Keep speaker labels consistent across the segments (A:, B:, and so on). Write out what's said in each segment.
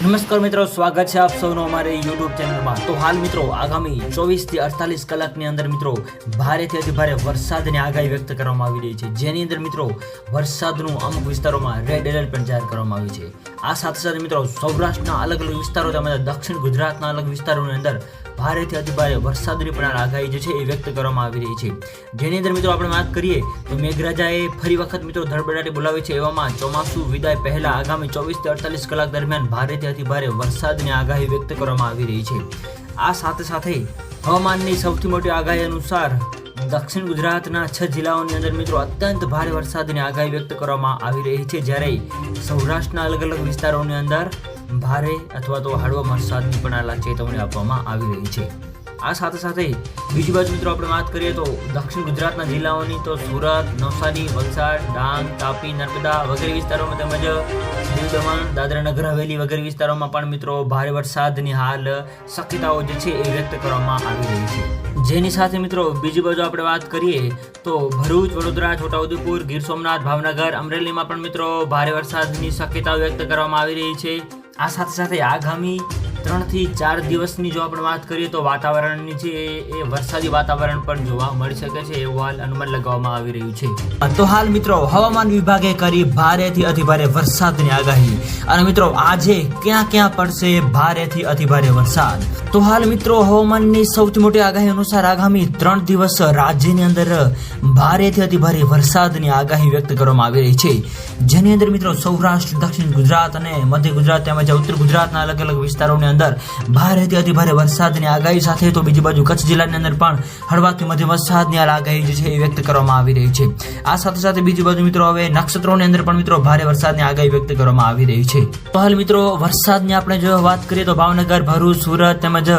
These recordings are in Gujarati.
A: નમસ્કાર મિત્રો, સ્વાગત છે આપ સૌનો અમારી યુટ્યુબ ચેનલમાં. તો હાલ મિત્રો, આગામી ચોવીસથી અડતાલીસ કલાકની અંદર મિત્રો, ભારેથી અતિ ભારે વરસાદની આગાહી વ્યક્ત કરવામાં આવી રહી છે. જેની અંદર મિત્રો, વરસાદનું અમુક વિસ્તારોમાં રેડ એલર્ટ પણ જાહેર કરવામાં આવ્યું છે. આ સાથે સાથે મિત્રો, સૌરાષ્ટ્રના અલગ અલગ વિસ્તારો તેમજ દક્ષિણ ગુજરાતના અલગ વિસ્તારોની અંદર ભારેથી અતિ ભારે વરસાદની પણ આગાહી જે છે એ વ્યક્ત કરવામાં આવી રહી છે. જેની અંદર મિત્રો આપણે વાત કરીએ, તો મેઘરાજાએ ફરી વખત મિત્રો ધડબડાટી બોલાવી છે એવામાં ચોમાસું વિદાય પહેલા આગામી ચોવીસથી અડતાલીસ કલાક દરમિયાન ભારેથી અતિ ભારે વરસાદની આગાહી વ્યક્ત કરવામાં આવી રહી છે. આ સાથે સાથે હવામાનની સૌથી મોટી આગાહી અનુસાર દક્ષિણ ગુજરાતના છ જિલ્લાઓની અંદર મિત્રો અત્યંત ભારે વરસાદની આગાહી વ્યક્ત કરવામાં આવી રહી છે. જ્યારે સૌરાષ્ટ્રના અલગ અલગ વિસ્તારોની અંદર ભારે અથવા તો હળવા વરસાદની પણ આ ચેતવણી આપવામાં આવી રહી છે. આ સાથે સાથે બીજી બાજુ મિત્રો આપણે વાત કરીએ તો દક્ષિણ ગુજરાતના જિલ્લાઓની તો સુરત, નવસારી, વલસાડ, ડાંગ, તાપી, નર્મદા વગેરે વિસ્તારોમાં તેમજ દીવ દમણ દાદરા નગર હવેલી વગેરે વિસ્તારોમાં પણ મિત્રો ભારે વરસાદની હાલ શક્યતાઓ જે છે એ વ્યક્ત કરવામાં આવી રહી છે. જેની સાથે મિત્રો બીજી બાજુ આપણે વાત કરીએ તો ભરૂચ, વડોદરા, છોટાઉદેપુર, ગીર સોમનાથ, ભાવનગર, અમરેલીમાં પણ મિત્રો ભારે વરસાદની શક્યતાઓ વ્યક્ત કરવામાં આવી રહી છે. આ સાથે સાથે આગામી ત્રણથી ચાર દિવસની જો આપણે વાત કરીએ તો વાતાવરણની છે એ વરસાદી વાતાવરણ પણ જોવા મળી શકે છે એવું હાલ અનુમાન લગાવવામાં આવી રહ્યું છે. તો હાલ મિત્રો હવામાન વિભાગે કરી ભારેથી અતિભારે વરસાદની આગાહી. અને મિત્રો આજે ક્યાં ક્યાં પડશે ભારેથી અતિભારે વરસાદ? તો હાલ મિત્રો હવામાનની સૌથી મોટી આગાહી અનુસાર આગામી ત્રણ દિવસ રાજ્યની અંદર ભારેથી અતિભારે વરસાદની આગાહી વ્યક્ત કરવામાં આવી રહી છે. જેની અંદર મિત્રો સૌરાષ્ટ્ર, દક્ષિણ ગુજરાત અને મધ્ય ગુજરાત તેમજ ઉત્તર ગુજરાતના અલગ અલગ વિસ્તારોની અંદર. ભારેથી અતિ ભારે વરસાદની આગાહી સાથે તો બીજી બાજુ કચ્છ જિલ્લાની અંદર પણ હળવાથી મધ્યમ વરસાદની આગાહી જે છે એ વ્યક્ત કરવામાં આવી રહી છે. આ સાથે સાથે બીજી બાજુ મિત્રો હવે નક્ષત્રોની અંદર પણ મિત્રો ભારે વરસાદની આગાહી વ્યક્ત કરવામાં આવી રહી છે. તો હાલ મિત્રો, વરસાદની આપણે જો વાત કરીએ તો ભાવનગર, ભરૂચ, સુરત તેમજ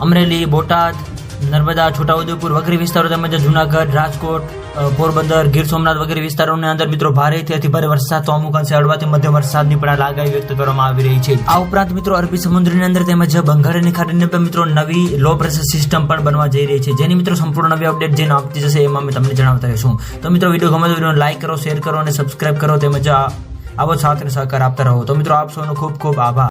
A: અમરેલી, બોટાદ નર્મદા, છોટાઉદેપુર વગેરે વિસ્તારો તેમજ જુનાગઢ, રાજકોટ પોરબંદર, ગીર સોમનાથ વગેરે વિસ્તારોની અંદર મિત્રો ભારેથી અતિ ભારે વરસાદ તો અમુક અંશે હળવાથી મધ્યમ વરસાદની પણ આગાહી વ્યક્ત કરવામાં આવી રહી છે. આ ઉપરાંત મિત્રો અરબી સમુદ્રની અંદર તેમજ બંગાળની ખાડીની પણ મિત્રો નવી લો પ્રેશર સિસ્ટમ પણ બનવા જઈ રહી છે. જેની મિત્રો સંપૂર્ણ નવી અપડેટ જેને આપતી જશે એમાં અમે તમને જણાવતા રહીશું. તો મિત્રો વીડિયો ગમે તો વીડિયો લાઈક કરો શેર કરો અને સબસ્ક્રાઇબ કરો તેમજ આવો સાથ સહકાર આપતા રહો. તો મિત્રો આપ સૌનો ખૂબ ખૂબ આભાર.